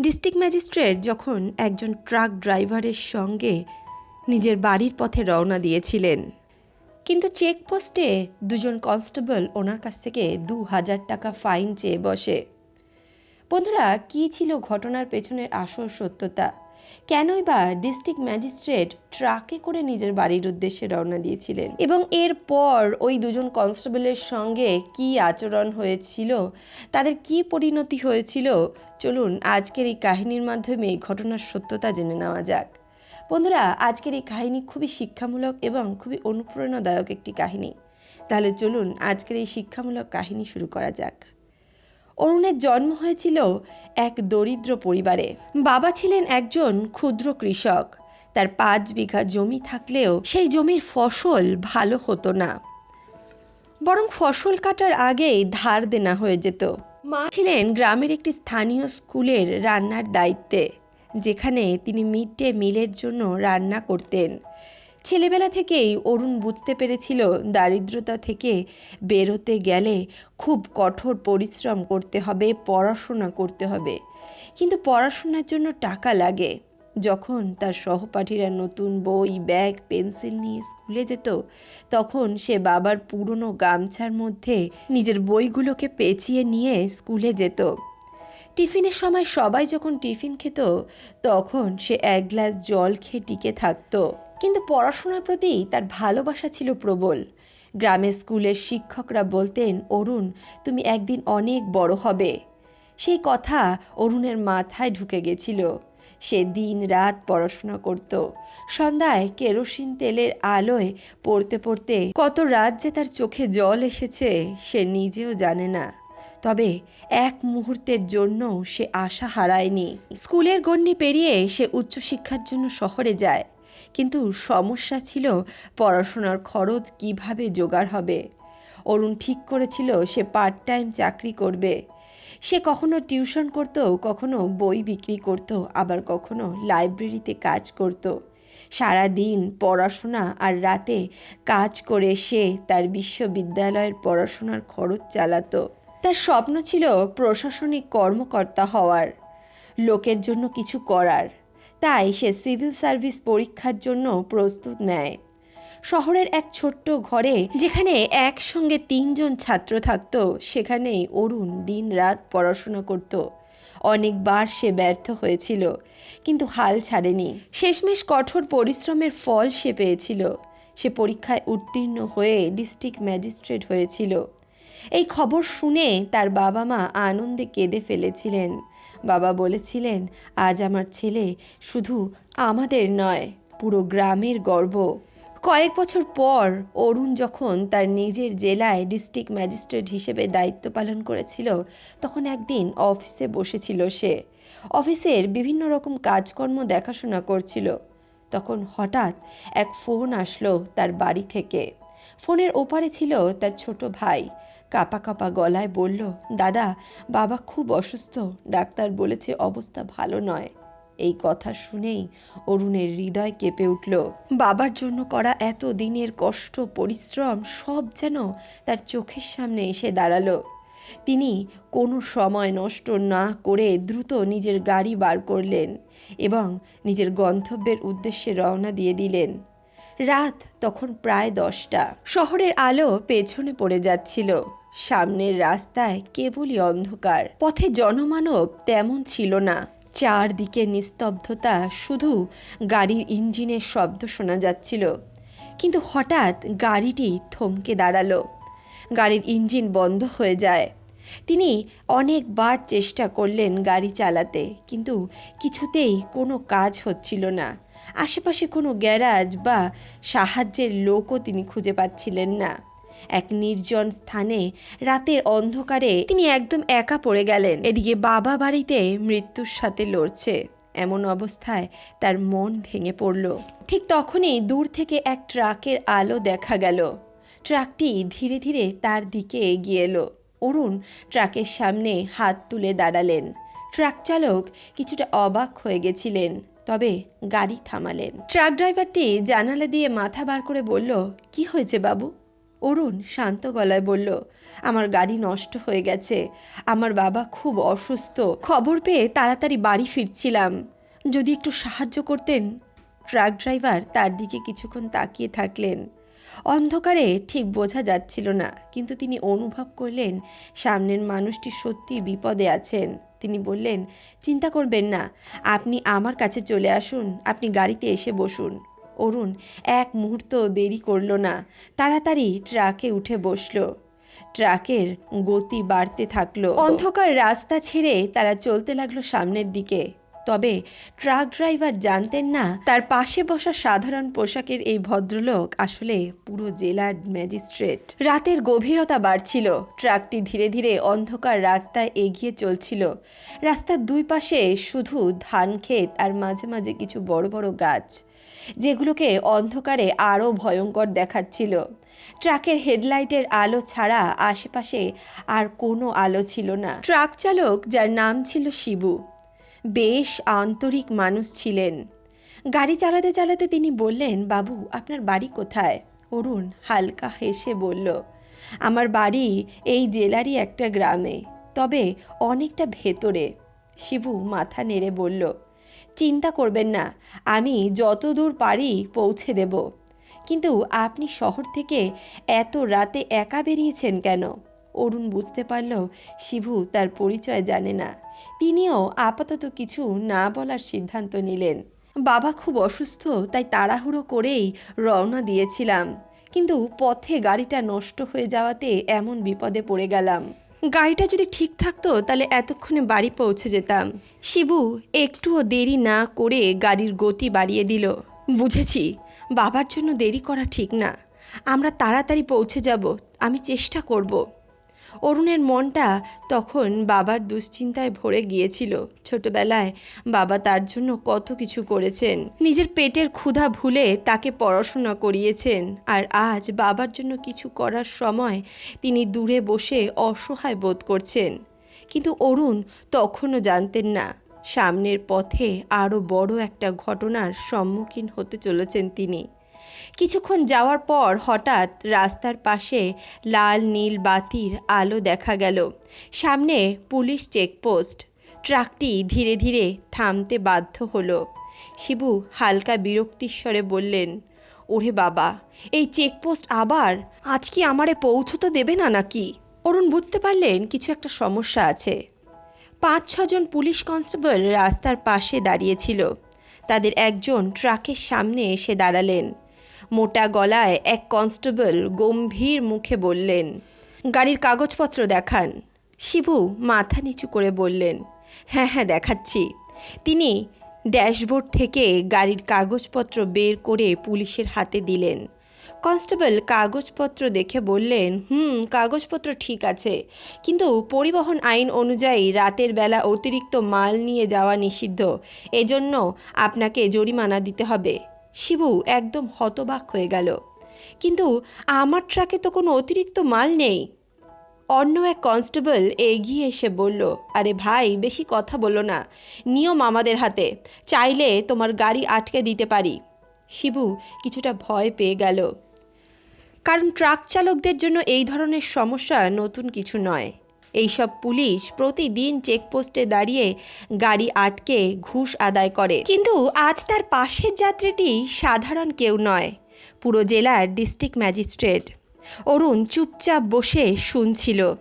District magistrate যখন একজন truck ড্রাইভারের সঙ্গে নিজের বাড়ির পথে রওনা দিয়েছিলেন। কিন্তু চেকপোস্টে দুজন কনস্টেবল ওনার কাছ থেকে দু হাজার টাকা ফাইন চেয়ে বসে। বন্ধুরা, কী ছিল ঘটনার পেছনের আসল সত্যতা? কেনই বা ডিস্ট্রিক্ট ম্যাজিস্ট্রেট ট্রাকে করে নিজের বাড়ির উদ্দেশ্যে রওনা দিয়েছিলেন? এবং এরপর ওই দুজন কনস্টেবলের সঙ্গে কি আচরণ হয়েছিল? তাদের কি পরিণতি হয়েছিল? চলুন আজকের এই কাহিনীর মাধ্যমে ঘটনার সত্যতা জেনে নেওয়া যাক। বন্ধুরা, আজকের এই কাহিনী খুবই শিক্ষামূলক এবং খুবই অনুপ্রেরণাদায়ক একটি কাহিনী। তাহলে চলুন আজকের এই শিক্ষামূলক কাহিনী শুরু করা যাক। অরুণের জন্ম হয়েছিল এক দরিদ্র পরিবারে। বাবা ছিলেন একজন ক্ষুদ্র কৃষক। তার পাঁচ বিঘা জমি থাকলেও সেই জমির ফসল ভালো হতো না। বরং ফসল কাটার আগেই ধার দেনা হয়ে যেত। মা ছিলেন গ্রামের একটি স্থানীয় স্কুলের রান্নার দায়িত্বে, যেখানে তিনি মিড ডে মিলের জন্য রান্না করতেন। ছেলেবেলা থেকেই অরুণ বুঝতে পেরেছিল দারিদ্রতা থেকে বেরোতে গেলে খুব কঠোর পরিশ্রম করতে হবে, পড়াশোনা করতে হবে। কিন্তু পড়াশোনার জন্য টাকা লাগে। যখন তার সহপাঠীরা নতুন বই, ব্যাগ, পেন্সিল নিয়ে স্কুলে যেত, তখন সে বাবার পুরনো গামছার মধ্যে নিজের বইগুলোকে পেঁচিয়ে নিয়ে স্কুলে যেত। টিফিনের সময় সবাই যখন টিফিন খেত, তখন সে এক গ্লাস জল খেয়ে টিকে থাকতো। কিন্তু পড়াশোনার প্রতি তার ভালোবাসা ছিল প্রবল। গ্রামের স্কুলের শিক্ষকরা বলতেন, অরুণ, তুমি একদিন অনেক বড় হবে। সেই কথা অরুণের মাথায় ঢুকে গেছিল। সে দিন রাত পড়াশোনা করত। সন্ধ্যায় কেরোসিন তেলের আলোয় পড়তে পড়তে কত রাত যে তার চোখে জল এসেছে, সে নিজেও জানে না। তবে এক মুহূর্তের জন্য সে আশা হারায়নি। স্কুলের গণ্ডি পেরিয়ে সে উচ্চশিক্ষার জন্য শহরে যায়। কিন্তু সমস্যা ছিল পড়াশোনার খরচ কীভাবে জোগাড় হবে। অরুণ ঠিক করেছিল সে পার্ট টাইম চাকরি করবে। সে কখনো টিউশন করত, কখনো বই বিক্রি করত, আবার কখনো লাইব্রেরিতে কাজ করত। সারা দিন পড়াশোনা আর রাতে কাজ করে সে তার বিশ্ববিদ্যালয়ের পড়াশোনার খরচ চালাতো। তার স্বপ্ন ছিল প্রশাসনিক কর্মকর্তা হওয়ার, লোকের জন্য কিছু করার। তাই সে সিভিল সার্ভিস পরীক্ষার জন্য প্রস্তুত নেয়। শহরের এক ছোট্ট ঘরে যেখানে একসঙ্গে তিনজন ছাত্র থাকত, সেখানেই অরুণ দিন রাত পড়াশোনা করত। অনেকবার সে ব্যর্থ হয়েছিল, কিন্তু হাল ছাড়েনি। শেষমেশ কঠোর পরিশ্রমের ফল সে পেয়েছিল। সে পরীক্ষায় উত্তীর্ণ হয়ে ডিস্ট্রিক্ট ম্যাজিস্ট্রেট হয়েছিল। এই খবর শুনে তার বাবা মা আনন্দে কেঁদে ফেলেছিলেন। বাবা বলেছিলেন, আজ আমার ছেলে শুধু আমাদের নয়, পুরো গ্রামের গর্ব। কয়েক বছর পর অরুণ যখন তার নিজের জেলায় ডিস্ট্রিক্ট ম্যাজিস্ট্রেট হিসেবে দায়িত্ব পালন করেছিল, তখন একদিন অফিসে বসেছিল সে। অফিসের বিভিন্ন রকম কাজকর্ম দেখাশোনা করছিল। তখন হঠাৎ এক ফোন আসলো তার বাড়ি থেকে। ফোনের ওপারে ছিল তার ছোট ভাই। কাপা কাপা গলায় বলল, দাদা, বাবা খুব অসুস্থ। ডাক্তার বলেছে অবস্থা ভালো নয়। এই কথা শুনেই অরুণের হৃদয় কেঁপে উঠল। বাবার জন্য করা এত দিনের কষ্ট, পরিশ্রম, সব যেন তার চোখের সামনে এসে দাঁড়াল। তিনি কোনো সময় নষ্ট না করে দ্রুত নিজের গাড়ি বার করলেন এবং নিজের গন্তব্যের উদ্দেশ্যে রওনা দিয়ে দিলেন। রাত তখন প্রায় দশটা। শহরের আলো পেছনে পড়ে যাচ্ছিল। সামনের রাস্তায় কেবলই অন্ধকার। পথে জনমানব তেমন ছিল না। চারদিকে নিস্তব্ধতা, শুধু গাড়ির ইঞ্জিনের শব্দ শোনা যাচ্ছিল। কিন্তু হঠাৎ গাড়িটি থমকে দাঁড়াল। গাড়ির ইঞ্জিন বন্ধ হয়ে যায়। তিনি অনেকবার চেষ্টা করলেন গাড়ি চালাতে, কিন্তু কিছুতেই কোনো কাজ হচ্ছিল না। আশেপাশে কোনো গ্যারাজ বা সাহায্যের লোকও তিনি খুঁজে পাচ্ছিলেন না। এক নির্জন স্থানে রাতের অন্ধকারে তিনি একদম একা পড়ে গেলেন। এদিকে বাবা বাড়িতে মৃত্যুর সাথে লড়ছে। এমন অবস্থায় তার মন ভেঙে পড়ল। ঠিক তখনই দূর থেকে এক ট্রাকের আলো দেখা গেল। ট্রাকটি ধীরে ধীরে তার দিকে এগিয়ে এলো। অরুণ ট্রাকের সামনে হাত তুলে দাঁড়ালেন। ট্রাক চালক কিছুটা অবাক হয়ে গেছিলেন, তবে গাড়ি থামালেন। ট্রাক ড্রাইভারটি জানালা দিয়ে মাথা বার করে বলল, কি হয়েছে বাবু? অরুণ শান্ত গলায় বলল, আমার গাড়ি নষ্ট হয়ে গেছে। আমার বাবা খুব অসুস্থ। খবর পেয়ে তাড়াতাড়ি বাড়ি ফিরছিলাম। যদি একটু সাহায্য করতেন? ট্রাক ড্রাইভার তার দিকে কিছুক্ষণ তাকিয়ে থাকলেন। অন্ধকারে ঠিক বোঝা যাচ্ছিল না, কিন্তু তিনি অনুভব করলেন সামনের মানুষটি সত্যি বিপদে আছেন। তিনি বললেন, চিন্তা করবেন না, আপনি আমার কাছে চলে আসুন, আপনি গাড়িতে এসে বসুন। অরুণ এক মুহূর্ত দেরি করল না। তাড়াতাড়ি ট্রাকে উঠে বসল। ট্রাকের গতি বাড়তে থাকল। অন্ধকার রাস্তা ছেড়ে তারা চলতে লাগল সামনের দিকে। তবে ট্রাক ড্রাইভার জানতেন না, তার পাশে বসা সাধারণ পোশাকের এই ভদ্রলোক আসলে পুরো জেলার ম্যাজিস্ট্রেট। রাতের গভীরতা বাড়ছিল, ট্রাকটি ধীরে ধীরে অন্ধকার রাস্তায় এগিয়ে চলছিল। রাস্তার দুই পাশে শুধু ধান ক্ষেত আর মাঝে মাঝে কিছু বড় বড় গাছ, যেগুলোকে অন্ধকারে আরও ভয়ঙ্কর দেখাচ্ছিল। ট্রাকের হেডলাইটের আলো ছাড়া আশেপাশে আর কোনো আলো ছিল না। ট্রাক চালক, যার নাম ছিল শিবু বেশ আন্তরিক মানুষ ছিলেন। গাড়ি চালাতে চালাতে তিনি বললেন, বাবু, আপনার বাড়ি কোথায়? অরুণ হালকা হেসে বলল, আমার বাড়ি এই জেলারই একটা গ্রামে, তবে অনেকটা ভেতরে। শিবু মাথা নেড়ে বলল, চিন্তা করবেন না, আমি যত দূর পারি পৌঁছে দেব। কিন্তু আপনি শহর থেকে এত রাতে একা বেরিয়েছেন কেন? অরুণ বুঝতে পারল শিবু তার পরিচয় জানে না। তিনিও আপাতত কিছু না বলার সিদ্ধান্ত নিলেন। বাবা খুব অসুস্থ, তাই তাড়াহুড়ো করেই রওনা দিয়েছিলাম। কিন্তু পথে গাড়িটা নষ্ট হয়ে যাওয়াতে এমন বিপদে পড়ে গেলাম। গাড়িটা যদি ঠিক থাকতো, তাহলে এতক্ষণে বাড়ি পৌঁছে যেতাম। শিবু একটুও দেরি না করে গাড়ির গতি বাড়িয়ে দিল। বুঝেছি, বাবার জন্য দেরি করা ঠিক না। আমরা তাড়াতাড়ি পৌঁছে যাব, আমি চেষ্টা করব। অরুণের মনটা তখন বাবার দুশ্চিন্তায় ভরে গিয়েছিল। ছোটবেলায় বাবা তার জন্য কত কিছু করেছেন। নিজের পেটের ক্ষুধা ভুলে তাকে পড়াশোনা করিয়েছেন। আর আজ বাবার জন্য কিছু করার সময় তিনি দূরে বসে অসহায় বোধ করছেন। কিন্তু অরুণ তখনও জানতেন না, সামনের পথে আরও বড় একটা ঘটনার সম্মুখীন হতে চলেছেন তিনি। কিছুক্ষণ যাওয়ার পর হঠাৎ রাস্তার পাশে লাল, নীল বাতির আলো দেখা গেল। সামনে পুলিশ চেকপোস্ট। ট্রাকটি ধীরে ধীরে থামতে বাধ্য হলো। শিবু হালকা বিরক্তিস্বরে বললেন, ওরে বাবা, এই চেকপোস্ট আবার? আজ কি আমারে পৌঁছতে দেবে না নাকি? অরুণ বুঝতে পারলেন কিছু একটা সমস্যা আছে। পাঁচ ছজন পুলিশ কনস্টেবল রাস্তার পাশে দাঁড়িয়েছিল তাদের একজন ট্রাকের সামনে এসে দাঁড়ালেন। মোটা গলায় এক কনস্টেবল গম্ভীর মুখে বললেন, গাড়ির কাগজপত্র দেখান। শিবু মাথা নিচু করে বললেন হ্যাঁ হ্যাঁ দেখাচ্ছি। তিনি ড্যাশবোর্ড থেকে গাড়ির কাগজপত্র বের করে পুলিশের হাতে দিলেন। কনস্টেবল কাগজপত্র দেখে বললেন, হুম, কাগজপত্র ঠিক আছে, কিন্তু পরিবহন আইন অনুযায়ী রাতের বেলা অতিরিক্ত মাল নিয়ে যাওয়া নিষিদ্ধ। এজন্য আপনাকে জরিমানা দিতে হবে। শিবু একদম হতবাক হয়ে গেল। কিন্তু আমার ট্রাকে তো কোনো অতিরিক্ত মাল নেই। অন্য এক কনস্টেবল এগিয়ে এসে বলল, আরে ভাই, বেশি কথা বলো না। নিয়ম আমাদের হাতে। চাইলে তোমার গাড়ি আটকে দিতে পারি। শিবু কিছুটা ভয় পেয়ে গেল। কারণ ট্রাক চালকদের জন্য এই ধরনের সমস্যা নতুন কিছু নয়। এইসব পুলিশ প্রতিদিন চেকপোস্টে দাঁড়িয়ে গাড়ি আটকে ঘুষ আদায় করে। কিন্তু আজ তার পাশের যাত্রীটি সাধারণ কেউ নয়, পুরো জেলার ডিস্ট্রিক্ট ম্যাজিস্ট্রেট। অরুণ চুপচাপ বসে শুনছিল।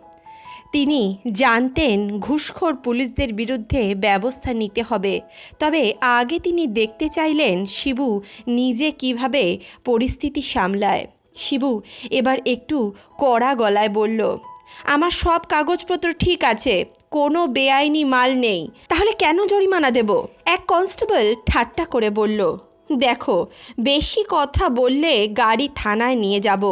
তিনি জানতেন ঘুষখোর পুলিশদের বিরুদ্ধে ব্যবস্থা নিতে হবে, তবে আগে তিনি দেখতে চাইলেন শিবু নিজে কীভাবে পরিস্থিতি সামলায়। শিবু এবার একটু কড়া গলায় বলল আমার সব কাগজপত্র ঠিক আছে, কোনো বেআইনি মাল নেই। তাহলে কেন জরিমানা দেব? এক কনস্টেবল ঠাট্টা করে বলল, দেখো, বেশি কথা বললে গাড়ি থানায় নিয়ে যাব।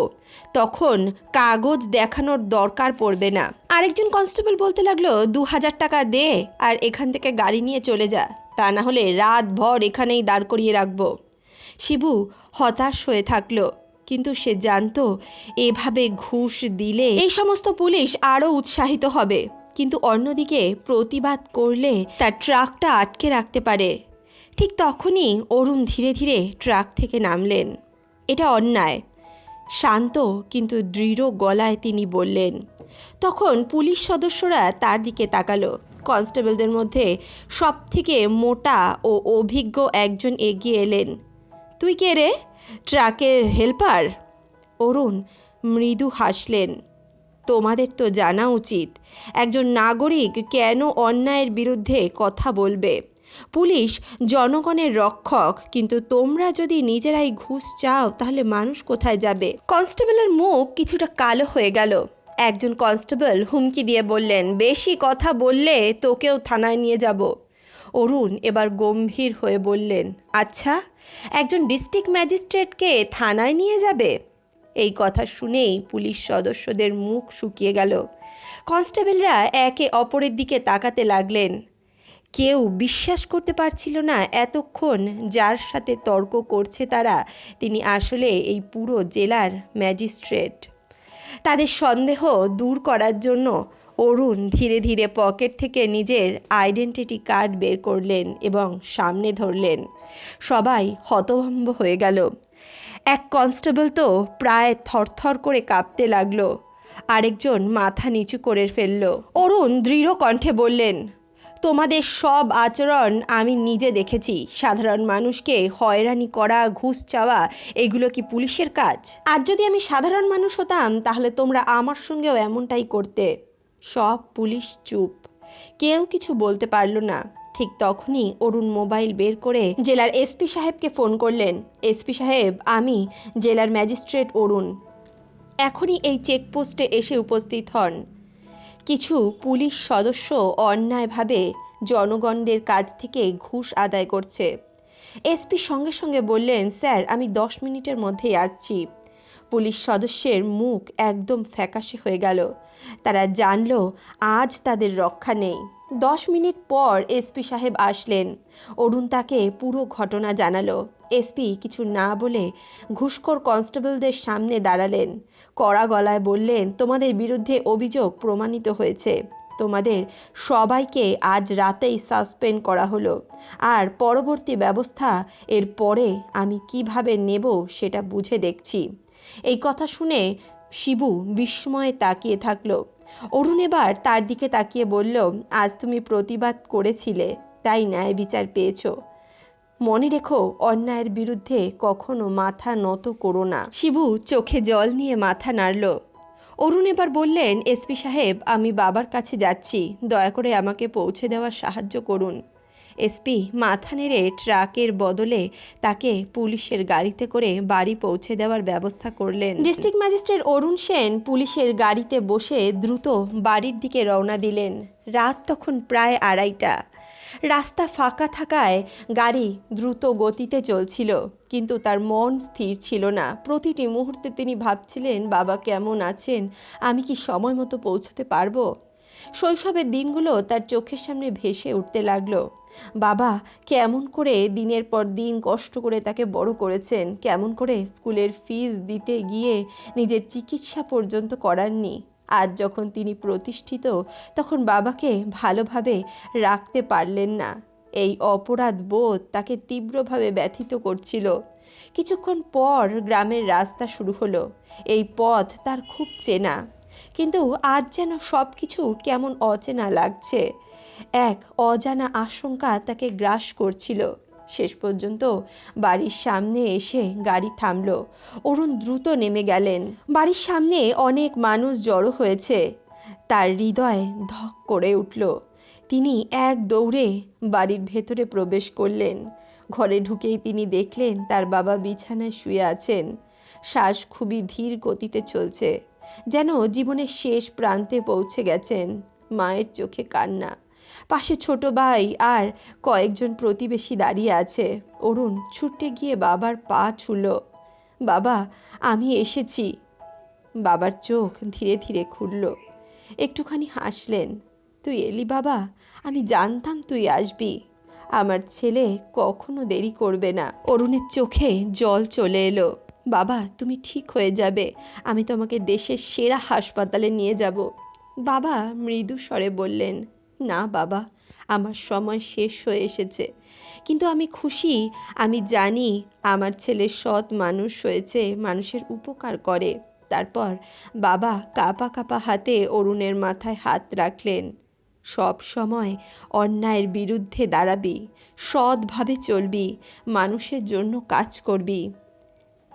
তখন কাগজ দেখানোর দরকার পড়বে না। আরেকজন কনস্টেবল বলতে লাগল, দু হাজার টাকা দে আর এখান থেকে গাড়ি নিয়ে চলে যা। তা না হলে রাত ভর এখানেই দাঁড় করিয়ে রাখব। শিবু হতাশ হয়ে থাকল। কিন্তু সে জানতো, এভাবে ঘুষ দিলে এই সমস্ত পুলিশ আরও উৎসাহিত হবে। কিন্তু অন্যদিকে প্রতিবাদ করলে তার ট্রাকটা আটকে রাখতে পারে। ঠিক তখনই অরুণ ধীরে ধীরে ট্রাক থেকে নামলেন। এটা অন্যায়। শান্ত কিন্তু দৃঢ় গলায় তিনি বললেন, তখন পুলিশ সদস্যরা তার দিকে তাকালো। কনস্টেবলদের মধ্যে সবথেকে মোটা ও অভিজ্ঞ একজন এগিয়ে এলেন। তুই কে রে? ট্রাকের হেল্পার? অরুণ, মৃদু হাসলেন। তোমাদের তো জানা উচিত, একজন নাগরিক কেন অন্যায়ের বিরুদ্ধে কথা বলবে? পুলিশ, জনগণের রক্ষক, কিন্তু তোমরা যদি নিজেরাই ঘুষ চাও, তাহলে মানুষ কোথায় যাবে? কনস্টেবলের মুখ কিছুটা কালো হয়ে গেল। একজন কনস্টেবল হুমকি দিয়ে বললেন, বেশি কথা বললে তোকেও থানায় নিয়ে যাব। অরুণ এবার গম্ভীর হয়ে বললেন আচ্ছা একজন ডিস্ট্রিক্ট ম্যাজিস্ট্রেটকে থানায় নিয়ে যাবে? এই কথা শুনেই পুলিশ সদস্যদের মুখ শুকিয়ে গেল। কনস্টেবলরা একে অপরের দিকে তাকাতে লাগলেন। কেউ বিশ্বাস করতে পারছিল না এতক্ষণ যার সাথে তর্ক করছে তারা, তিনি আসলে এই পুরো জেলার ম্যাজিস্ট্রেট। তাদের সন্দেহ দূর করার জন্য অরুণ ধীরে ধীরে পকেট থেকে নিজের আইডেন্টিটি কার্ড বের করলেন এবং সামনে ধরলেন। সবাই হতভম্ব হয়ে গেল। এক কনস্টেবল তো প্রায় থরথর করে কাঁপতে লাগল। আরেকজন মাথা নিচু করে ফেলল। অরুণ দৃঢ় কণ্ঠে বললেন, তোমাদের সব আচরণ আমি নিজে দেখেছি। সাধারণ মানুষকে হয়রানি করা, ঘুষ চাওয়া, এগুলো কি পুলিশের কাজ? আর যদি আমি সাধারণ মানুষ হতাম, তাহলে তোমরা আমার সঙ্গেও এমনটাই করতে। সব পুলিশ চুপ। কেউ কিছু বলতে পারল না। ঠিক তখনই অরুণ মোবাইল বের করে জেলার এসপি সাহেবকে ফোন করলেন। এসপি সাহেব, আমি জেলার ম্যাজিস্ট্রেট অরুণ। এখনই এই চেকপোস্টে এসে উপস্থিত হন। কিছু পুলিশ সদস্য অন্যায়ভাবে জনগণদের কাছ থেকে ঘুষ আদায় করছে। এসপি সঙ্গে সঙ্গে বললেন, স্যার, আমি দশ মিনিটের মধ্যেই আসছি। পুলিশ সদস্যের মুখ একদম ফ্যাকাশে হয়ে গেল। তারা জানল, আজ তাদের রক্ষা নেই। দশ মিনিট পর এসপি সাহেব আসলেন। অরুণ তাকে পুরো ঘটনা জানালো। এসপি কিছু না বলে ঘুষখোর কনস্টেবলদের সামনে দাঁড়ালেন। কড়া গলায় বললেন, তোমাদের বিরুদ্ধে অভিযোগ প্রমাণিত হয়েছে। তোমাদের সবাইকে আজ রাতেই সাসপেন্ড করা হলো। আর পরবর্তী ব্যবস্থা এর পরে আমি কীভাবে নেব সেটা বুঝে দেখছি। এই কথা শুনে শিবু বিস্ময়ে তাকিয়ে থাকল। অরুণ এবার তার দিকে তাকিয়ে বলল, আজ তুমি প্রতিবাদ করেছিলে, তাই ন্যায় বিচার পেয়েছ। মনে রেখো, অন্যায়ের বিরুদ্ধে কখনো মাথা নত করো না। শিবু চোখে জল নিয়ে মাথা নাড়ল। অরুণ এবার বললেন এসপি সাহেব, আমি বাবার কাছে যাচ্ছি। দয়া করে আমাকে পৌঁছে দেওয়ার সাহায্য করুন। এসপি মাথা নেড়ে ট্রাকের বদলে তাকে পুলিশের গাড়িতে করে বাড়ি পৌঁছে দেওয়ার ব্যবস্থা করলেন। ডিস্ট্রিক্ট ম্যাজিস্ট্রেট অরুণ সেন পুলিশের গাড়িতে বসে দ্রুত বাড়ির দিকে রওনা দিলেন। রাত তখন প্রায় আড়াইটা। রাস্তা ফাঁকা থাকায় গাড়ি দ্রুত গতিতে চলছিল, কিন্তু তার মন স্থির ছিল না। প্রতিটি মুহূর্তে তিনি ভাবছিলেন, বাবা কেমন আছেন? আমি কি সময় মতো পৌঁছতে পারব? শৈশবের দিনগুলো তার চোখের সামনে ভেসে উঠতে লাগল। বাবা, কেমন করে দিনের পর দিন কষ্ট করে তাকে বড় করেছেন। কেমন করে স্কুলের ফিস দিতে গিয়ে নিজের চিকিৎসা পর্যন্ত করাননি। আজ যখন তিনি প্রতিষ্ঠিত, তখন বাবাকে ভালোভাবে রাখতে পারলেন না। এই অপরাধ বোধ তাকে তীব্রভাবে ব্যথিত করছিল। কিছুক্ষণ পর গ্রামের রাস্তা শুরু হলো। এই পথ তার খুব চেনা। কিন্তু আজ যেন সব কিছু কেমন অচেনা লাগছে। এক অজানা আশঙ্কা তাকে গ্রাস করছিল। শেষ পর্যন্ত বাড়ির সামনে এসে গাড়ি থামল। অরুণ দ্রুত নেমে গেলেন। বাড়ির সামনে অনেক মানুষ জড়ো হয়েছে। তার হৃদয় ধক করে উঠল। তিনি এক দৌড়ে বাড়ির ভেতরে প্রবেশ করলেন। ঘরে ঢুকেই তিনি দেখলেন তার বাবা বিছানায় শুয়ে আছেন। শ্বাস খুবই ধীর গতিতে চলছে। যেন জীবনের শেষ প্রান্তে পৌঁছে গেছেন মায়ের চোখে কান্না। পাশে ছোট ভাই আর কয়েকজন প্রতিবেশী দাঁড়িয়ে আছে। অরুণ ছুটে গিয়ে বাবার পা ছুল। বাবা, আমি এসেছি। বাবার চোখ ধীরে ধীরে খুলল। একটুখানি হাসলেন। তুই এলি বাবা, আমি জানতাম তুই আসবি। আমার ছেলে কখনো দেরি করবে না। অরুণের চোখে জল চলে এলো। বাবা, তুমি ঠিক হয়ে যাবে। আমি তোমাকে দেশের সেরা হাসপাতালে নিয়ে যাব। বাবা মৃদু স্বরে বললেন, না বাবা, আমার সময় শেষ হয়ে এসেছে। কিন্তু আমি খুশি, আমি জানি আমার ছেলে সৎ মানুষ হয়েছে, মানুষের উপকার করে। তারপর বাবা কাপা কাপা হাতে অরুণের মাথায় হাত রাখলেন, সব সময় অন্যায়ের বিরুদ্ধে দাঁড়াবি, সৎভাবে চলবি, মানুষের জন্য কাজ করবি।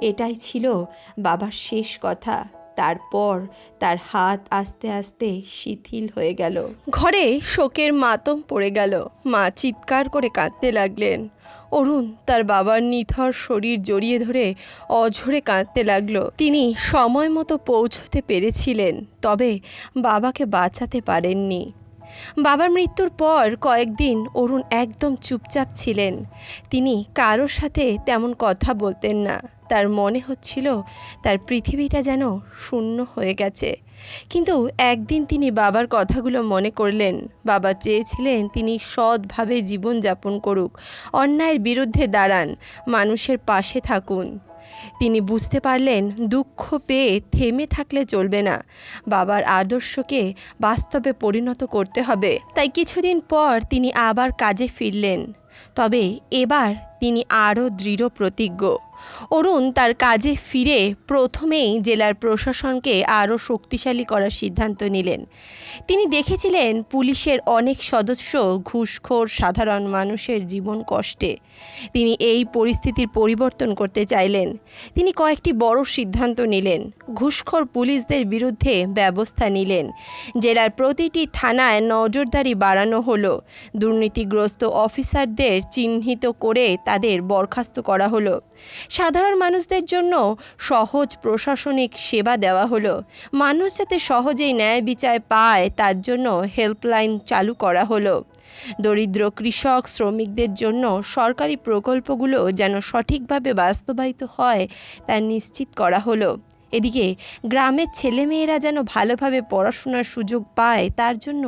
এটাই ছিল বাবার শেষ কথা। তারপর তার হাত আস্তে আস্তে শিথিল হয়ে গেল। ঘরে শোকের মাতম পড়ে গেল। মা চিৎকার করে কাঁদতে লাগলেন। অরুণ তার বাবার নিথর শরীর জড়িয়ে ধরে অঝরে কাঁদতে লাগল। তিনি সময় মতো পৌঁছতে পেরেছিলেন, তবে বাবাকে বাঁচাতে পারেননি। বাবার মৃত্যুর পর কয়েকদিন অরুণ একদম চুপচাপ ছিলেন। তিনি কারোর সাথে তেমন কথা বলতেন না। তার মনে হচ্ছিল তার পৃথিবীটা যেন শূন্য হয়ে গেছে। কিন্তু একদিন তিনি বাবার কথাগুলো মনে করলেন। বাবা চেয়েছিলেন তিনি সৎভাবে জীবনযাপন করুক, অন্যায়ের বিরুদ্ধে দাঁড়ান, মানুষের পাশে থাকুন। তিনি বুঝতে পারলেন দুঃখ পেয়ে থেমে থাকলে চলবে না। বাবার আদর্শকে বাস্তবে পরিণত করতে হবে। তাই কিছুদিন পর তিনি আবার কাজে ফিরলেন। তবে এবার তিনি আরও দৃঢ় প্রতিজ্ঞ। অরুণ তার কাজে ফিরে প্রথমেই জেলার প্রশাসনকে আরও শক্তিশালী করার সিদ্ধান্ত নিলেন। তিনি দেখেছিলেন পুলিশের অনেক সদস্য ঘুষখোর সাধারণ মানুষের জীবন কষ্টে। তিনি এই পরিস্থিতির পরিবর্তন করতে চাইলেন। তিনি কয়েকটি বড় সিদ্ধান্ত নিলেন। ঘুষখোর পুলিশদের বিরুদ্ধে ব্যবস্থা নিলেন। জেলার প্রতিটি থানায় নজরদারি বাড়ানো হলো। দুর্নীতিগ্রস্ত অফিসারদের চিহ্নিত করে তাদের বরখাস্ত করা হলো। সাধারণ মানুষদের জন্য সহজ প্রশাসনিক সেবা দেওয়া হলো। মানুষ যাতে সহজেই ন্যায় বিচার পায়, তার জন্য হেল্পলাইন চালু করা হলো। দরিদ্র কৃষক শ্রমিকদের জন্য সরকারি প্রকল্পগুলো যেন সঠিকভাবে বাস্তবায়িত হয়, তা নিশ্চিত করা হলো। এদিকে, গ্রামের ছেলেমেয়েরা যেন ভালোভাবে পড়াশোনার সুযোগ পায়, তার জন্য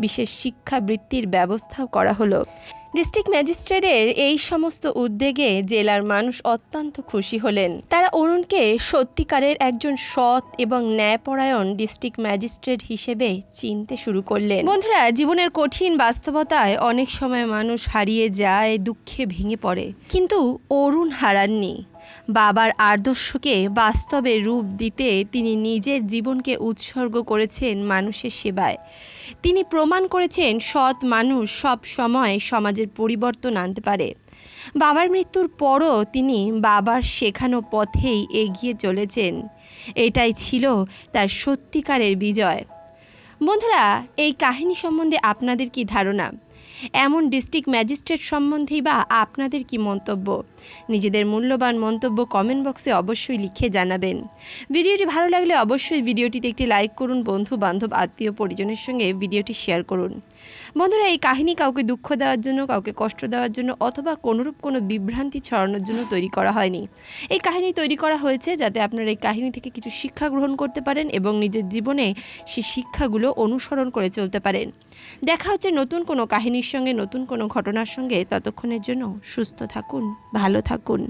বিশেষ শিক্ষাবৃত্তির ব্যবস্থাও করা হলো। ডিস্ট্রিক্ট ম্যাজিস্ট্রেটের এই সমস্ত উদ্যোগে জেলার মানুষ অত্যন্ত খুশি হলেন। তারা অরুণকে সত্যিকারের একজন সৎ এবং ন্যায়পরায়ণ ডিস্ট্রিক্ট ম্যাজিস্ট্রেট হিসেবে চিনতে শুরু করলেন। বন্ধুরা, জীবনের কঠিন বাস্তবতায় অনেক সময় মানুষ হারিয়ে যায়, দুঃখে ভেঙে পড়ে। কিন্তু অরুণ হারাননি। বাবার আদর্শকে বাস্তবে রূপ দিতে তিনি নিজের জীবনকে উৎসর্গ করেছেন মানুষের সেবায়। তিনি প্রমাণ করেছেন সৎ মানুষ সব সময় সমাজের পরিবর্তন আনতে পারে। বাবার মৃত্যুর পরও তিনি বাবার শেখানো পথেই এগিয়ে চলেছেন। এটাই ছিল তার সত্যিকারের বিজয়। বন্ধুরা, এই কাহিনী সম্বন্ধে আপনাদের কি ধারণা? এমন ডিস্ট্রিক্ট ম্যাজিস্ট্রেট সম্বন্ধেই বা আপনাদের কি মন্তব্য? নিজেদের মূল্যবান মন্তব্য কমেন্ট বক্সে অবশ্যই লিখে জানাবেন। ভিডিওটি ভালো লাগলে অবশ্যই ভিডিওটিতে একটি লাইক করুন বন্ধু বান্ধব আত্মীয়, পরিজনের সঙ্গে ভিডিওটি শেয়ার করুন। বন্ধুরা, এই কাহিনী কাউকে দুঃখ দেওয়ার জন্য, কাউকে কষ্ট দেওয়ার জন্য অথবা কোনোরূপ কোনো বিভ্রান্তি ছড়ানোর জন্য তৈরি করা হয়নি। এই কাহিনী তৈরি করা হয়েছে যাতে আপনারা এই কাহিনী থেকে কিছু শিক্ষা গ্রহণ করতে পারেন এবং নিজের জীবনে সেই শিক্ষাগুলো অনুসরণ করে চলতে পারেন। দেখা হচ্ছে নতুন কোনো কাহিনীর সঙ্গে, নতুন কোনো ঘটনার সঙ্গে। ততক্ষণের জন্য সুস্থ থাকুন ভালো থাকুন